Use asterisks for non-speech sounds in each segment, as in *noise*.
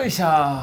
으쌰.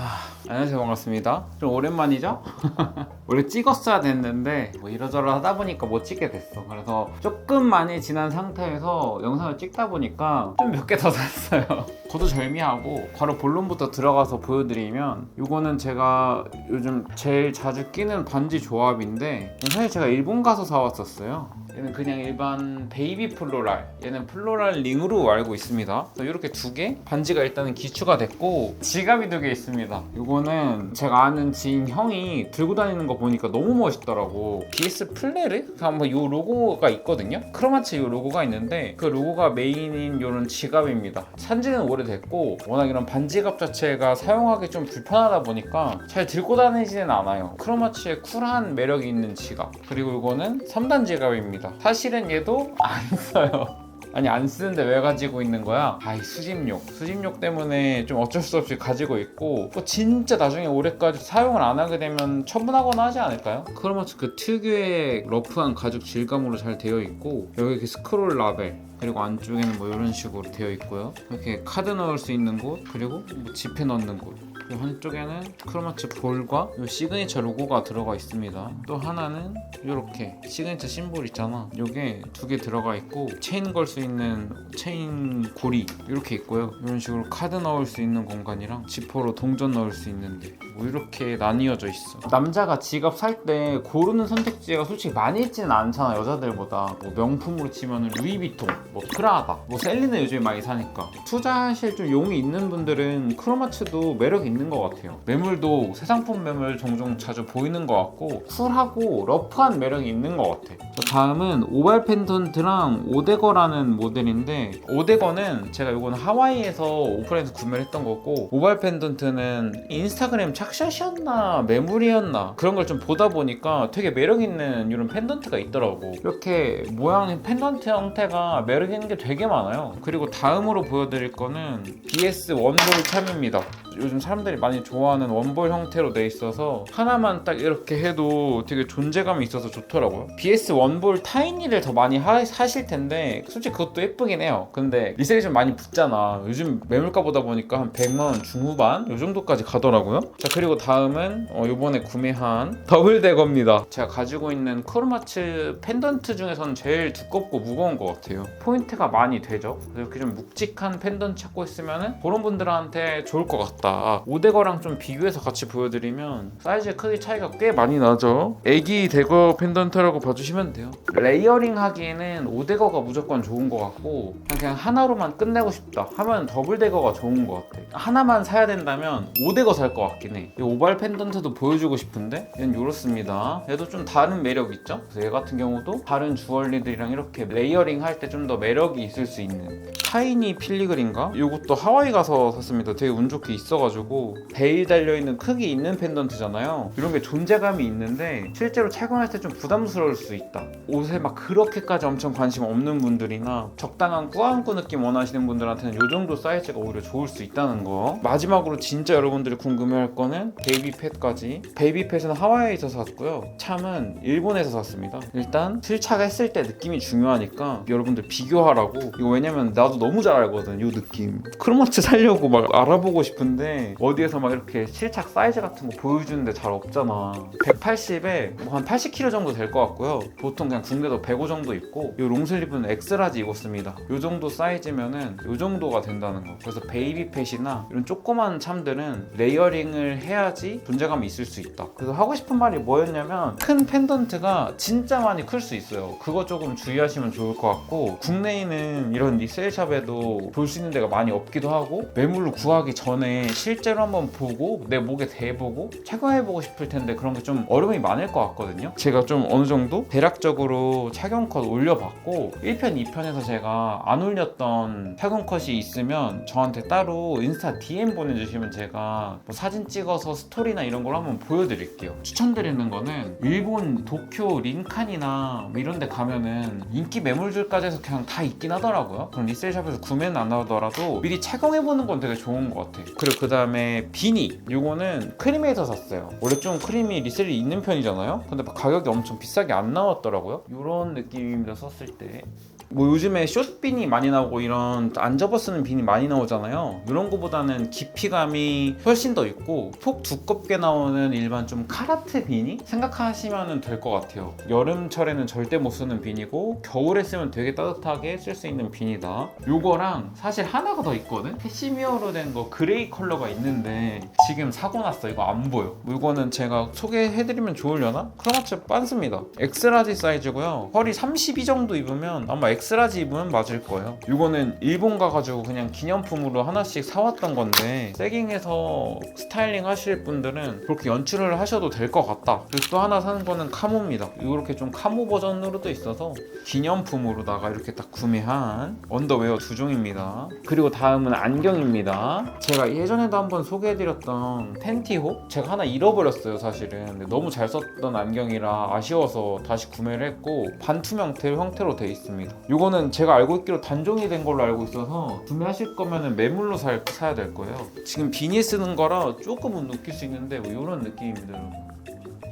안녕하세요. 반갑습니다. 좀 오랜만이죠? *laughs* 원래 찍었어야 됐는데 뭐 이러저러 하다 보니까 못 찍게 됐어. 그래서 조금 많이 지난 상태에서 영상을 찍다 보니까 좀 몇 개 더 *laughs* 샀어요. 거두절미하고 바로 본론부터 들어가서 보여드리면 이거는 제가 요즘 제일 자주 끼는 반지 조합인데 사실 제가 일본 가서 사왔었어요 얘는 그냥 일반 베이비 플로랄 얘는 플로랄 링으로 알고 있습니다. 이렇게 두 개? 반지가 일단은 기초가 됐고 지갑이 두 개 있습니다. 이거는 제가 아는 지인 형이 들고 다니는 거 보니까 너무 멋있더라고. BS 플레르? 한번 요 로고가 있거든요? 크로마츠 요 로고가 있는데 그 로고가 메인인 요런 지갑입니다. 산지는 오래됐고 워낙 이런 반지갑 자체가 사용하기 좀 불편하다 보니까 잘 들고 다니지는 않아요. 크로마츠의 쿨한 매력이 있는 지갑. 그리고 이거는 3단 지갑입니다 사실은 얘도 안 써요. *laughs* 아니 안 쓰는데 왜 가지고 있는 거야? 아이 수집욕. 수집욕 때문에 좀 어쩔 수 없이 가지고 있고 또 진짜 나중에 올해까지 사용을 안 하게 되면 처분하거나 하지 않을까요? 크로마츠 그 특유의 러프한 가죽 질감으로 잘 되어 있고 여기 이렇게 스크롤 라벨 그리고 안쪽에는 뭐 이런 식으로 되어 있고요. 이렇게 카드 넣을 수 있는 곳 그리고 뭐 지폐 넣는 곳 그리고 한쪽에는 크로마츠 볼과 이 시그니처 로고가 들어가 있습니다. 또 하나는 이렇게 시그니처 심볼 있잖아. 이게 두 개 들어가 있고 체인 걸 수 있는 체인 고리 이렇게 있고요. 이런 식으로 카드 넣을 수 있는 공간이랑 지퍼로 동전 넣을 수 있는데 뭐 이렇게 나뉘어져 있어. 남자가 지갑 살 때 고르는 선택지가 솔직히 많이 있지는 않잖아 여자들보다. 뭐 명품으로 치면 루이비통, 뭐 프라다, 뭐 셀리는 요즘에 많이 사니까 투자하실 좀 용이 있는 분들은 크로마츠도 매력 있는 것 같아요. 매물도 새 상품 매물 종종 자주 보이는 것 같고 쿨하고 러프한 매력이 있는 것 같아. 저 다음은 오발 펜던트랑 오데거라는 모델인데 오데거는 제가 이거는 하와이에서 오프라인에서 구매를 했던 거고 오발 펜던트는 인스타그램 착샷이었나 매물이었나 그런 걸 좀 보다 보니까 되게 매력 있는 이런 펜던트가 있더라고. 이렇게 모양의 펜던트 형태가 매력 있는 게 되게 많아요. 그리고 다음으로 보여드릴 거는 BS 원볼 참입니다. 요즘 사람들이 많이 좋아하는 원볼 형태로 돼 있어서 하나만 딱 이렇게 해도 되게 존재감이 있어서 좋더라고요. BS 원볼 타이니를 더 많이 하, 사실 텐데 솔직히 그것도 예쁘긴 해요. 근데 리셀이 좀 많이 붙잖아. 요즘 매물가 보다 보니까 한 100만 원 중후반 요 정도까지 가더라고요. 자 그리고 다음은 어, 요번에 구매한 더블 대거입니다. 제가 가지고 있는 크로마츠 펜던트 중에서는 제일 두껍고 무거운 것 같아요. 포인트가 많이 되죠. 이렇게 좀 묵직한 펜던트 찾고 있으면은 그런 분들한테 좋을 것 같다. 오데거랑 좀 비교해서 같이 보여드리면 사이즈 크기 차이가 꽤 많이 나죠. 애기 대거 펜던트라고 봐주시면 돼요. 레이어링 하기에는 오데거가 무조건 좋은 것 같고 그냥 하나로만 끝내고 싶다 하면 더블 대거가 좋은 것 같아. 하나만 사야 된다면 오데거 살 것 같긴 해. 이 오발 펜던트도 보여주고 싶은데 얘는 이렇습니다. 얘도 좀 다른 매력 있죠? 얘 같은 경우도 다른 주얼리들이랑 이렇게 레이어링 할 때 좀 더 매력이 있을 수 있는 타이니 필리글인가? 이것도 하와이 가서 샀습니다. 되게 운 좋게 있어가지고 베일 달려있는 크기 있는 펜던트잖아요. 이런 게 존재감이 있는데 실제로 착용할 때 좀 부담스러울 수 있다. 옷에 막 그렇게까지 엄청 관심 없는 분들이나 적당한 꾸안꾸 느낌 원하시는 분들한테는 이 정도 사이즈가 오히려 좋을 수 있다는 거. 마지막으로 진짜 여러분들이 궁금해할 거는 베이비펫까지. 베이비펫은 하와이에서 샀고요. 참은 일본에서 샀습니다. 일단 실착 했을 때 느낌이 중요하니까 여러분들 비교하라고. 이거 왜냐면 나도 너무 잘 알거든. 이 느낌. 크로마츠 살려고 막 알아보고 싶은데 어디에서 막 이렇게 실착 사이즈 같은 거 보여주는데 잘 없잖아. 180에 뭐 한 80kg 정도 될 것 같고요. 보통 그냥 국내도 105 정도 있고 이 롱슬립은 엑스라지 입었습니다. 이 정도 사이즈면은 이 정도가 된다는 거. 그래서 베이비펫이나 이런 조그만 참들은 레이어링을 해야지 존재감이 있을 수 있다. 그래서 하고 싶은 말이 뭐였냐면 큰 펜던트가 진짜 많이 클 수 있어요. 그거 조금 주의하시면 좋을 것 같고 국내에는 이런 리셀샵에도 볼 수 있는 데가 많이 없기도 하고 매물로 구하기 전에 실제로 한번 보고 내 목에 대보고 착용해보고 싶을 텐데 그런 게 좀 어려움이 많을 것 같거든요. 제가 좀 어느 정도 대략 적으로 착용 컷 올려봤고 1편, 2편에서 제가 안 올렸던 착용 컷이 있으면 저한테 따로 인스타 DM 보내주시면 제가 뭐 사진 찍어서 스토리나 이런 걸 한번 보여드릴게요. 추천드리는 거는 일본 도쿄 린칸이나 뭐 이런 데 가면은 인기 매물줄까지 해서 그냥 다 있긴 하더라고요. 그럼 리셀샵에서 구매는 안 하더라도 미리 착용해보는 건 되게 좋은 것 같아요. 그리고 그 다음에 비니. 요거는 크림에서 샀어요. 원래 좀 크림이 리셀이 있는 편이잖아요. 근데 막 가격이 엄청 비싸게 안 나왔 더라고요. 이런 느낌입니다. 썼을 때. 뭐 요즘에 숏빈이 많이 나오고 이런 안 접어 쓰는 빈이 많이 나오잖아요. 이런 거보다는 깊이감이 훨씬 더 있고 폭 두껍게 나오는 일반 좀 카라트 비니 생각하시면 될 것 같아요. 여름철에는 절대 못 쓰는 비니고 겨울에 쓰면 되게 따뜻하게 쓸 수 있는 비니다. 요거랑 사실 하나가 더 있거든. 캐시미어로 된 거 그레이 컬러가 있는데 지금 사고 났어. 이거 안 보여. 이거는 제가 소개해드리면 좋으려나? 크로마츠 빤스입니다. 엑스라지 사이즈고요. 허리 32 정도 입으면 아마 엑스라지 입으면 맞을 거예요. 이거는 일본 가가지고 그냥 기념품으로 하나씩 사왔던 건데 세깅해서 스타일링 하실 분들은 그렇게 연출을 하셔도 될 것 같다. 그리고 또 하나 사는 거는 카모입니다. 이렇게 좀 카모 버전으로도 있어서 기념품으로다가 이렇게 딱 구매한 언더웨어 두 종입니다. 그리고 다음은 안경입니다. 제가 예전에도 한번 소개해드렸던 팬티호 제가 하나 잃어버렸어요 사실은. 근데 너무 잘 썼던 안경이라 아쉬워서 다시 구매를 했고 반투명 테 형태로 돼 있습니다. 이거는 제가 알고 있기로 단종이 된 걸로 알고 있어서 구매하실 거면은 매물로 살, 사야 될 거예요. 지금 비니 쓰는 거라 조금은 느낄 수 있는데 뭐 이런 느낌입니다. 여러분.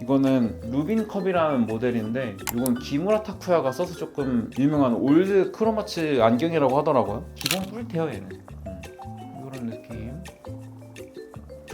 이거는 루빈컵이라는 모델인데 이건 기무라 타쿠야가 써서 조금 유명한 올드 크로마츠 안경이라고 하더라고요. 기본 뿔테요 얘는. 음,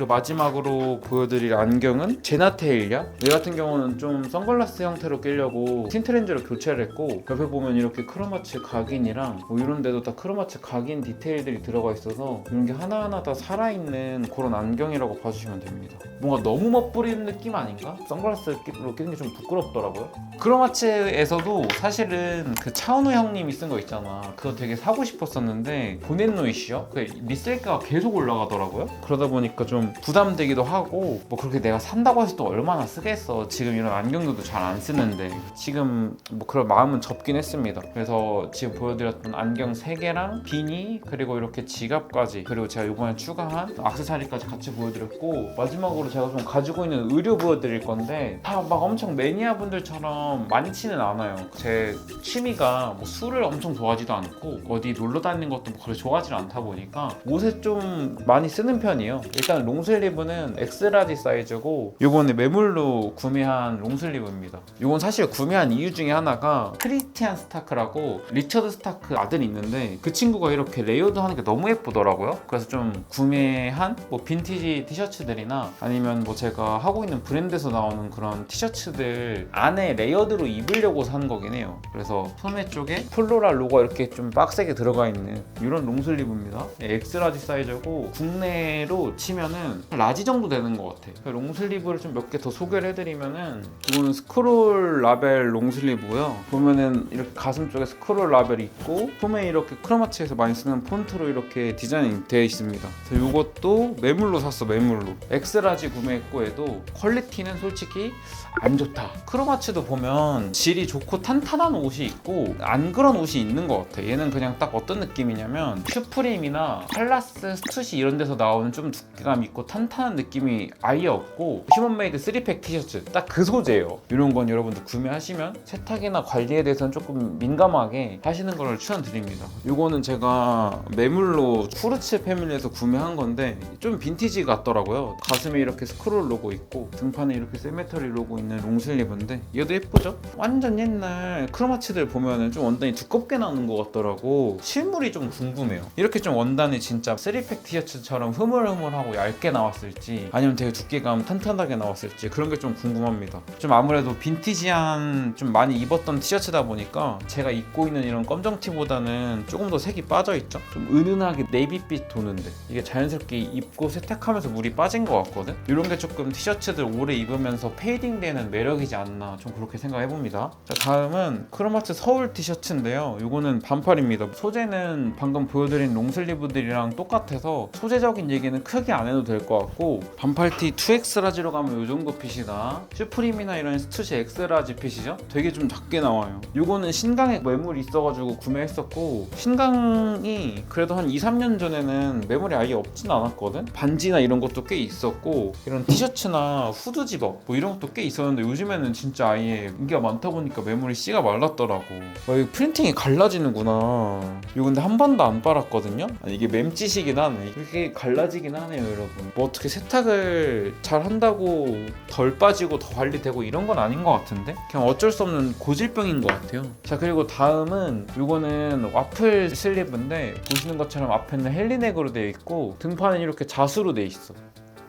그 마지막으로 보여드릴 안경은 제나테일야. 얘 같은 경우는 좀 선글라스 형태로 끼려고 틴트렌즈로 교체를 했고 옆에 보면 이렇게 크로마츠 각인이랑 뭐 이런 데도 다 크로마츠 각인 디테일들이 들어가 있어서 이런 게 하나하나 다 살아있는 그런 안경이라고 봐주시면 됩니다. 뭔가 너무 멋부리는 느낌 아닌가? 선글라스로 끼는 게 좀 부끄럽더라고요. 크로마츠에서도 사실은 그 차은우 형님이 쓴 거 있잖아. 그거 되게 사고 싶었었는데 보넷노이시요? 그 리셀가가 계속 올라가더라고요. 그러다 보니까 좀 부담되기도 하고 뭐 그렇게 내가 산다고 해서 또 얼마나 쓰겠어. 지금 이런 안경들도 잘 안 쓰는데 지금 뭐 그런 마음은 접긴 했습니다. 그래서 지금 보여드렸던 안경 3개랑 비니 그리고 이렇게 지갑까지 그리고 제가 이번에 추가한 악세사리까지 같이 보여드렸고 마지막으로 제가 좀 가지고 있는 의류 보여드릴 건데 다 막 엄청 매니아 분들처럼 많지는 않아요. 제 취미가 뭐 술을 엄청 좋아하지도 않고 어디 놀러 다니는 것도 뭐 그렇게 좋아하지 않다 보니까 옷에 좀 많이 쓰는 편이에요. 일단 롱 슬리브는 엑스라지 사이즈고 이번에 매물로 구매한 롱슬리브입니다. 이건 사실 구매한 이유 중에 하나가 크리스티안 스타크라고 리처드 스타크 아들이 있는데 그 친구가 이렇게 레이어드 하는 게 너무 예쁘더라고요. 그래서 좀 구매한 뭐 빈티지 티셔츠들이나 아니면 뭐 제가 하고 있는 브랜드에서 나오는 그런 티셔츠들 안에 레이어드로 입으려고 산 거긴 해요. 그래서 소매 쪽에 플로랄 로고가 이렇게 좀 빡세게 들어가 있는 이런 롱슬리브입니다. 네, 엑스라지 사이즈고 국내로 치면은 라지 정도 되는 것 같아요. 롱슬리브를 좀 몇 개 더 소개를 해드리면은 이거는 스크롤 라벨 롱슬리브고요. 보면은 이렇게 가슴 쪽에 스크롤 라벨이 있고 소매 이렇게 크로마치에서 많이 쓰는 폰트로 이렇게 디자인이 되어 있습니다. 그래서 이것도 매물로 샀어 매물로. 엑스라지 구매했고 해도 퀄리티는 솔직히 안 좋다. 크로마츠도 보면 질이 좋고 탄탄한 옷이 있고 안 그런 옷이 있는 것 같아. 얘는 그냥 딱 어떤 느낌이냐면 슈프림이나 팔라스, 스투시 이런 데서 나오는 좀 두께감 있고 탄탄한 느낌이 아예 없고 휴먼메이드 3팩 티셔츠 딱 그 소재예요. 이런 건 여러분들 구매하시면 세탁이나 관리에 대해서는 조금 민감하게 하시는 걸 추천드립니다. 이거는 제가 매물로 후르츠 패밀리에서 구매한 건데 좀 빈티지 같더라고요. 가슴에 이렇게 스크롤 로고 있고 등판에 이렇게 세메터리 로고 있는 롱슬리브인데 얘도 예쁘죠? 완전 옛날 크로마츠들 보면은 좀 원단이 두껍게 나오는 것 같더라고. 실물이 좀 궁금해요. 이렇게 좀 원단이 진짜 3팩 티셔츠처럼 흐물흐물하고 얇게 나왔을지 아니면 되게 두께감 탄탄하게 나왔을지 그런 게 좀 궁금합니다. 좀 아무래도 빈티지한 좀 많이 입었던 티셔츠다 보니까 제가 입고 있는 이런 검정티보다는 조금 더 색이 빠져있죠? 좀 은은하게 네이비빛 도는데 이게 자연스럽게 입고 세탁하면서 물이 빠진 것 같거든? 이런 게 조금 티셔츠들 오래 입으면서 페이딩 되는 매력이지 않나 좀 그렇게 생각해 봅니다. 자 다음은 크로마츠 서울 티셔츠인데요. 이거는 반팔입니다. 소재는 방금 보여드린 롱슬리브들이랑 똑같아서 소재적인 얘기는 크게 안 해도 될 것 같고 반팔티 2X 라지로 가면 이 정도 핏이다. 슈프림이나 이런 스투시 X 라지 핏이죠. 되게 좀 작게 나와요. 이거는 신강에 매물이 있어가지고 구매했었고 신강이 그래도 한 2, 3년 전에는 매물이 아예 없진 않았거든. 반지나 이런 것도 꽤 있었고 이런 티셔츠나 후드 집업 뭐 이런 것도 꽤 있었 는데 요즘에는 진짜 아예 인기가 많다 보니까 매물이 씨가 말랐더라고. 와, 이거 프린팅이 갈라지는구나. 이거 근데 한 번도 안 빨았거든요. 아니, 이게 맴짓이긴 하네. 이게 갈라지긴 하네요, 여러분. 뭐 어떻게 세탁을 잘 한다고 덜 빠지고 더 관리되고 이런 건 아닌 것 같은데 그냥 어쩔 수 없는 고질병인 것 같아요 자 그리고 다음은 이거는 와플 슬리브인데 보시는 것처럼 앞에는 헬리넥으로 되어 있고 등판은 이렇게 자수로 되어 있어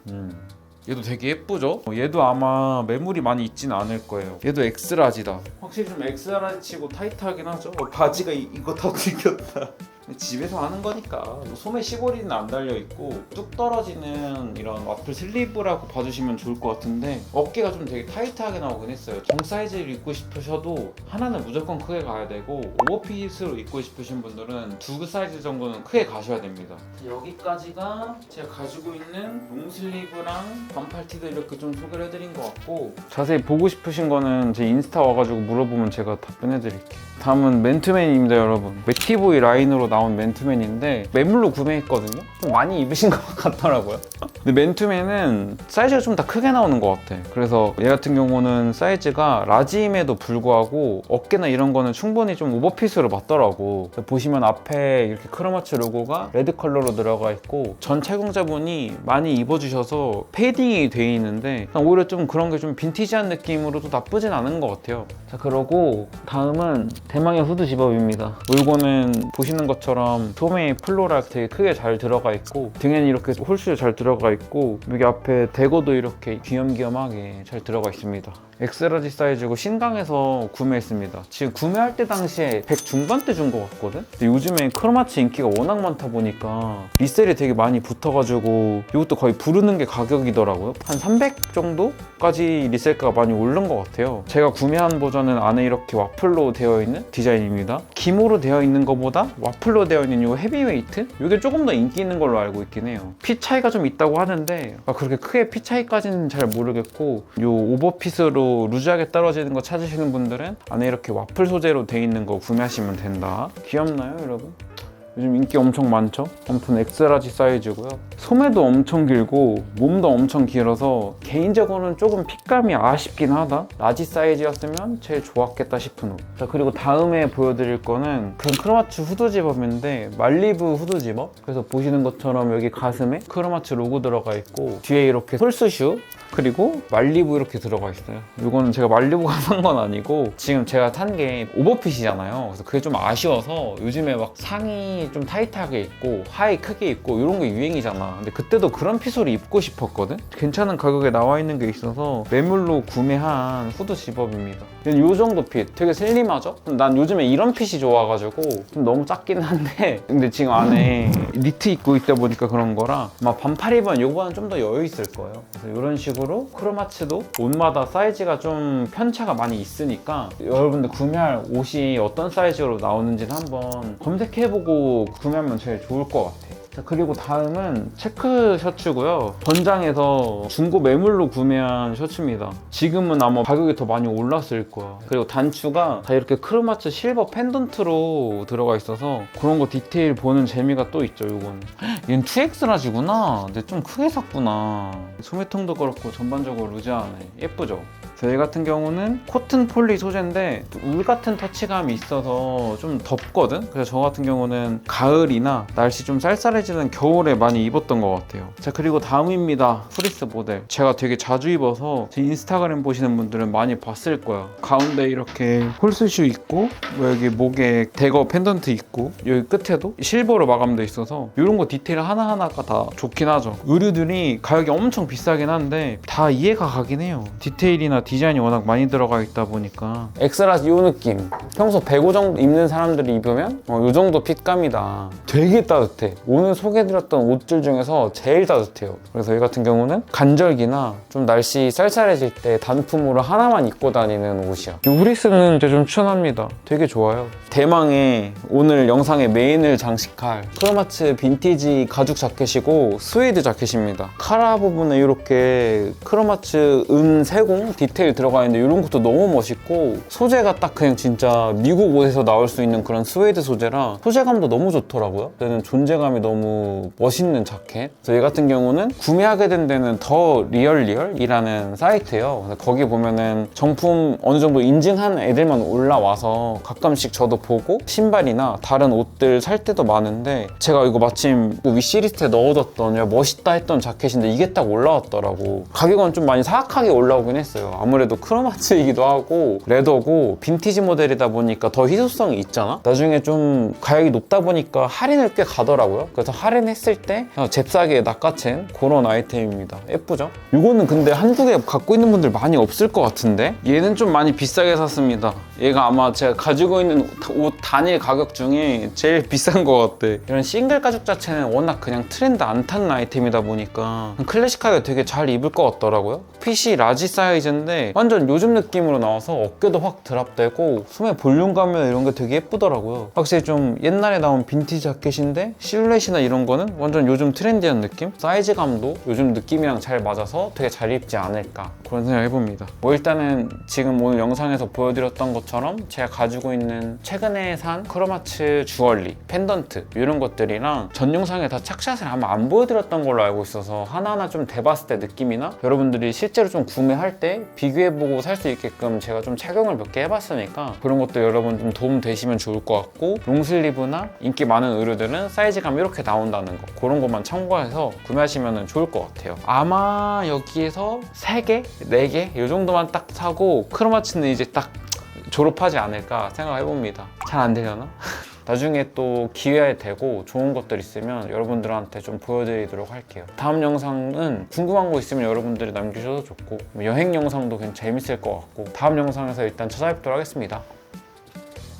음. 얘도 되게 예쁘죠? 어, 얘도 아마 매물이 많이 있진 않을 거예요. 얘도 엑스라지다. 확실히 좀 엑스라지 치고 타이트하긴 하죠. 어, 바지가 이, 이거 다 튀겼다. 집에서 하는 거니까. 뭐 소매 시보리는 안 달려 있고 뚝 떨어지는 이런 와플 슬리브라고 봐주시면 좋을 것 같은데 어깨가 좀 되게 타이트하게 나오긴 했어요. 정 사이즈를 입고 싶으셔도 하나는 무조건 크게 가야 되고 오버핏으로 입고 싶으신 분들은 두 사이즈 정도는 크게 가셔야 됩니다. 여기까지가 제가 가지고 있는 롱슬리브랑 반팔티도 이렇게 좀 소개를 해드린 것 같고 자세히 보고 싶으신 거는 제 인스타 와가지고 물어보면 제가 답변해드릴게요. 다음은 맨투맨입니다 여러분. 맥티보이 라인으로 나온 맨투맨인데 매물로 구매했거든요. 좀 많이 입으신 *laughs* 것 같더라고요. 근데 맨투맨은 사이즈가 좀더 크게 나오는 것 같아. 그래서 얘 같은 경우는 사이즈가 라지임에도 불구하고 어깨나 이런 거는 충분히 좀 오버핏으로 맞더라고. 보시면 앞에 이렇게 크로마츠 로고가 레드 컬러로 들어가 있고 전 착용자분이 많이 입어주셔서 페이딩이 돼 있는데 오히려 좀 그런 게 좀 빈티지한 느낌으로도 나쁘진 않은 것 같아요. 자 그러고 다음은 대망의 후드 집업입니다. 이거는 보시는 것 처럼 소매 플로랄 되게 크게 잘 들어가 있고 등에는 이렇게 홀수 잘 들어가 있고 여기 앞에 대고도 이렇게 귀염귀염하게 잘 들어가 있습니다 엑스라지 사이즈고 신강에서 구매했습니다. 지금 구매할 때 당시에 100 중반대 준 것 같거든? 근데 요즘에 크로마치 인기가 워낙 많다 보니까 리셀이 되게 많이 붙어가지고 이것도 거의 부르는 게 가격이더라고요. 한 300 정도까지 리셀가가 많이 오른 것 같아요. 제가 구매한 버전은 안에 이렇게 와플로 되어 있는 디자인입니다. 기모로 되어 있는 것보다 와플로 되어 있는 이 헤비웨이트? 이게 조금 더 인기 있는 걸로 알고 있긴 해요. 핏 차이가 좀 있다고 하는데 아, 그렇게 크게 핏 차이까지는 잘 모르겠고 이 오버핏으로 루즈하게 떨어지는 거 찾으시는 분들은 안에 이렇게 와플 소재로 되어 있는 거 구매하시면 된다 귀엽나요 여러분? 요즘 인기 엄청 많죠? 아무튼 엑스라지 사이즈고요. 소매도 엄청 길고 몸도 엄청 길어서 개인적으로는 조금 핏감이 아쉽긴 하다. 라지 사이즈였으면 제일 좋았겠다 싶은 옷. 자 그리고 다음에 보여드릴 거는 그런 크로마츠 후드 집업인데 말리브 후드 집업. 그래서 보시는 것처럼 여기 가슴에 크로마츠 로고 들어가 있고 뒤에 이렇게 홀스슈 그리고 말리부 이렇게 들어가 있어요. 이거는 제가 말리부가 산 건 아니고 지금 제가 탄 게 오버핏이잖아요. 그래서 그게 좀 아쉬워서 요즘에 막 상의 좀 타이트하게 입고 하의 크게 입고 이런 게 유행이잖아. 근데 그때도 그런 핏으로 입고 싶었거든. 괜찮은 가격에 나와 있는 게 있어서 매물로 구매한 후드 집업입니다. 이 정도 핏 되게 슬림하죠? 난 요즘에 이런 핏이 좋아가지고 좀 너무 작긴 한데 *laughs* 근데 지금 안에 니트 입고 있다 보니까 그런 거라 아마 반팔 입으면 요거는 좀 더 여유 있을 거예요. 그래서 이런 식으로 크로마츠도 옷마다 사이즈가 좀 편차가 많이 있으니까 여러분들 구매할 옷이 어떤 사이즈로 나오는지는 한번 검색해보고 구매하면 제일 좋을 것 같아요. 자 그리고 다음은 체크 셔츠고요. 번장에서 중고 매물로 구매한 셔츠입니다. 지금은 아마 가격이 더 많이 올랐을 거야. 그리고 단추가 다 이렇게 크로마츠 실버 펜던트로 들어가 있어서 그런 거 디테일 보는 재미가 또 있죠 요거는 얘는 2X라지구나. 근데 좀 크게 샀구나. 소매통도 그렇고 전반적으로 루즈하네. 예쁘죠? 저희 같은 경우는 코튼 폴리 소재인데 울 같은 터치감이 있어서 좀 덥거든? 그래서 저 같은 경우는 가을이나 날씨 좀 쌀쌀해지는 겨울에 많이 입었던 것 같아요. 자, 그리고 다음입니다. 프리스 모델. 제가 되게 자주 입어서 제 인스타그램 보시는 분들은 많이 봤을 거야. 가운데 이렇게 홀스슈 있고, 뭐 여기 목에 대거 펜던트 있고, 여기 끝에도 실버로 마감돼 있어서 이런 거 디테일 하나하나가 다 좋긴 하죠. 의류들이 가격이 엄청 비싸긴 한데 다 이해가 가긴 해요. 디테일이나 디 자인이 워낙 많이 들어가 있다 보니까. 엑스라지 이 느낌. 평소 105 정도 입는 사람들이 입으면 어, 이 정도 핏감이다. 되게 따뜻해. 오늘 소개해드렸던 옷들 중에서 제일 따뜻해요. 그래서 이 같은 경우는 간절기나 좀 날씨 쌀쌀해질 때 단품으로 하나만 입고 다니는 옷이야. 이 후리스는 이제 좀 추천합니다. 되게 좋아요. 대망의 오늘 영상의 메인을 장식할 크로마츠 빈티지 가죽 자켓이고 스웨이드 자켓입니다. 카라 부분에 이렇게 크로마츠 은 세공 디테일 디테일 들어가 있는데 이런 것도 너무 멋있고 소재가 딱 그냥 진짜 미국 옷에서 나올 수 있는 그런 스웨이드 소재라 소재감도 너무 좋더라고요. 저는 존재감이 너무 멋있는 자켓. 얘 같은 경우는 구매하게 된 데는 더 리얼리얼이라는 사이트예요. 거기 보면은 정품 어느 정도 인증한 애들만 올라와서 가끔씩 저도 보고 신발이나 다른 옷들 살 때도 많은데 제가 이거 마침 그 위시리스트에 넣어뒀던 야, 멋있다 했던 자켓인데 이게 딱 올라왔더라고. 가격은 좀 많이 사악하게 올라오긴 했어요. 아무래도 크로마츠이기도 하고 레더고 빈티지 모델이다 보니까 더 희소성이 있잖아. 나중에 좀 가격이 높다 보니까 할인을 꽤 가더라고요. 그래서 할인했을 때 그냥 잽싸게 낚아챈 그런 아이템입니다. 예쁘죠? 이거는 근데 한국에 갖고 있는 분들 많이 없을 것 같은데 얘는 좀 많이 비싸게 샀습니다. 얘가 아마 제가 가지고 있는 옷 단일 가격 중에 제일 *laughs* 비싼 것 같아. 이런 싱글 가죽 자체는 워낙 그냥 트렌드 안 타는 아이템이다 보니까 클래식하게 되게 잘 입을 것 같더라고요. 핏이 라지 사이즈인데 완전 요즘 느낌으로 나와서 어깨도 확 드랍되고 소매 볼륨감이나 이런 게 되게 예쁘더라고요. 확실히 좀 옛날에 나온 빈티지 자켓인데 실루엣이나 이런 거는 완전 요즘 트렌디한 느낌? 사이즈감도 요즘 느낌이랑 잘 맞아서 되게 잘 입지 않을까 그런 생각 해봅니다. 뭐 일단은 지금 오늘 영상에서 보여드렸던 것처럼 제가 가지고 있는 최근에 산 크로마츠 주얼리, 펜던트 이런 것들이랑 전 영상에 다 착샷을 아마 안 보여드렸던 걸로 알고 있어서 하나하나 좀 대봤을 때 느낌이나 여러분들이 실제로 좀 구매할 때 비교해보고 살 수 있게끔 제가 좀 착용을 몇 개 해봤으니까 그런 것도 여러분 좀 도움 되시면 좋을 것 같고 롱슬리브나 인기 많은 의류들은 사이즈감 이렇게 나온다는 거 그런 것만 참고해서 구매하시면 좋을 것 같아요 아마 여기에서 3개? 4개? 이 정도만 딱 사고 크로마츠는 이제 딱 졸업하지 않을까 생각해봅니다 잘 안 되려나? *laughs* 나중에 또 기회 되고 좋은 것들 있으면 여러분들한테 좀 보여드리도록 할게요. 다음 영상은 궁금한 거 있으면 여러분들이 남기셔도 좋고 뭐 여행 영상도 굉장히 재밌을 것 같고 다음 영상에서 일단 찾아뵙도록 하겠습니다.